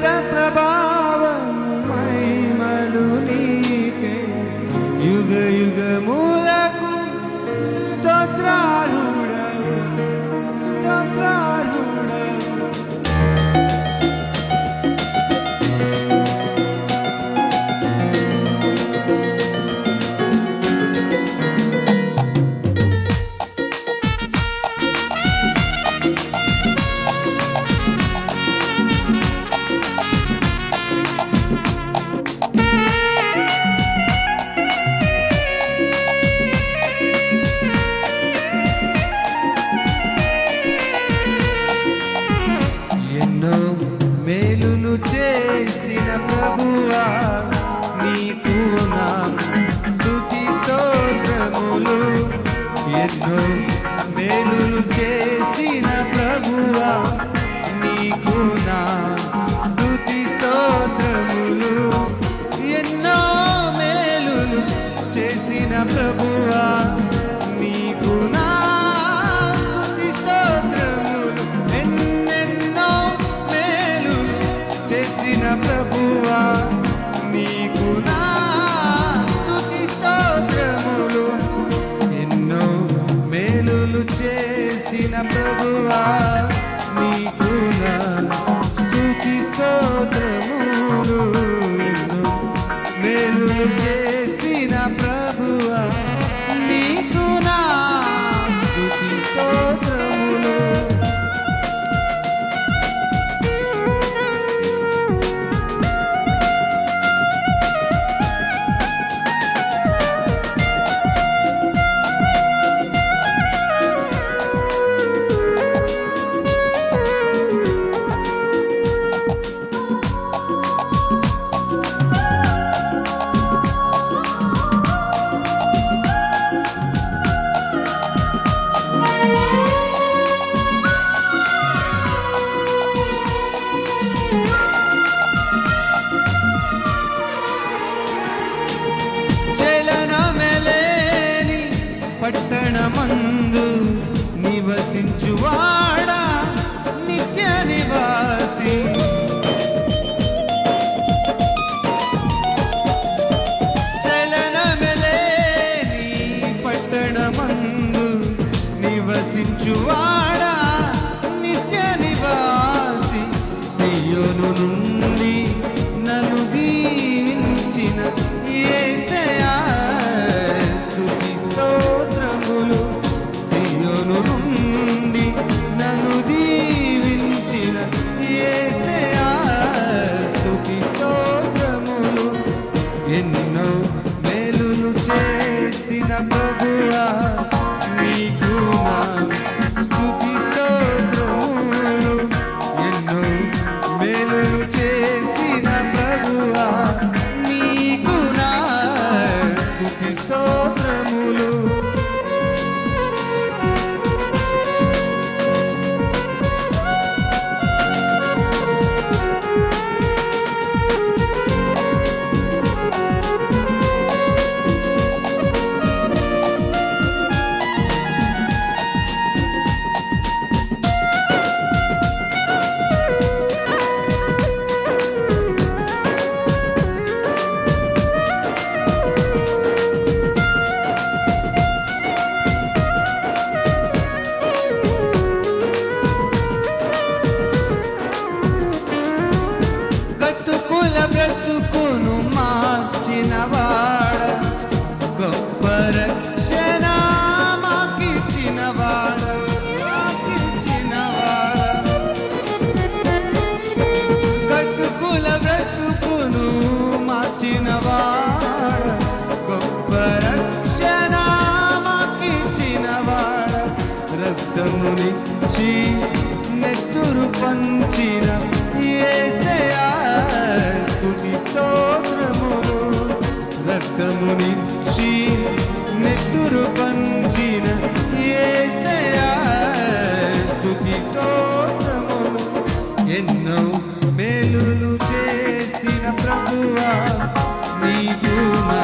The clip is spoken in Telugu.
That's Chaitanya Prabhu మేలులు చేసిన ప్రభువా నీకు నా స్థుతి స్తోత్రములు ఎన్నో మేలులు చేసిన ప్రభువా నీకు నా స్థుతి స్తోత్రములు యోనునుండి దినములు తెచ్చి నెత్తురు పంచిన ఏసయా స్థుతి స్తోత్రములు రక్తముని శ్రీ నెత్తురు పంచిన ఏసయా స్థుతి స్తోత్రములు ఎన్నో మేలులు చేసిన ప్రభువా నీకు నా